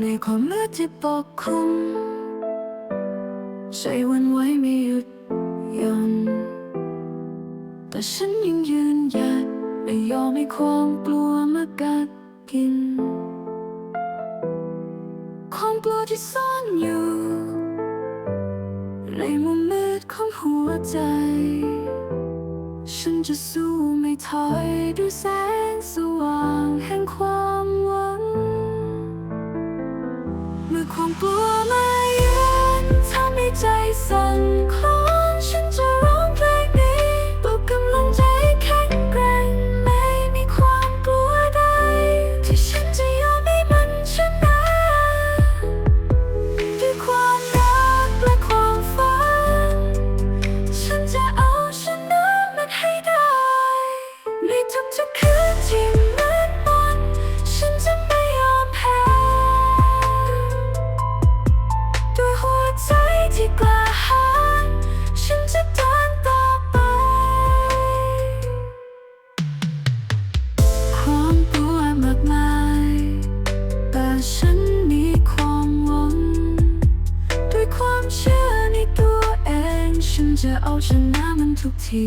ในความมืดที่ปกคลุมใจวันไหวไม่หยุดย่อนแต่ฉันยังยืนหยัดไม่ยอมให้ความกลัวมากัดกิน ความกลัวที่ซ่อนอยู่ ในมุมมืดของหัวใจ ฉันจะสู้ไม่ถอยด้วยแสงสว่างแห่งความหวัง เมื่อความกลัวมาเยือนทำให้ใจสั่นคล ที่กล้าหาญฉันจะเดินต่อไป ความกลัวมากมาย แต่ฉันมีความหวังด้วยความเชื่อในตัวเอง ฉันจะเอาชนะมันทุกที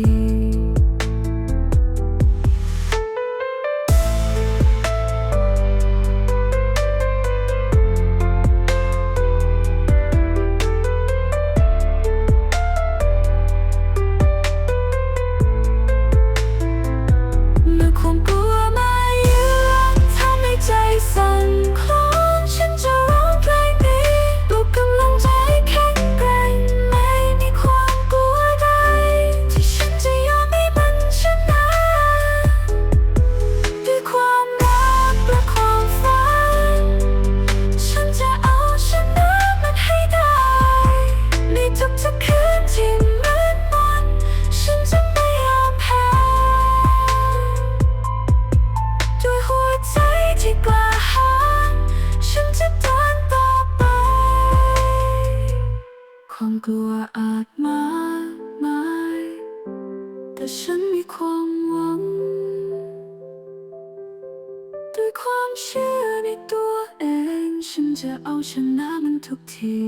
ที่กล้าหาญฉันจะเดินต่อไป ความกลัวอาจมากมายแต่ฉันมีความหวัง ด้วยความเชื่อในตัวเอง ฉันจะเอาชนะมันทุกที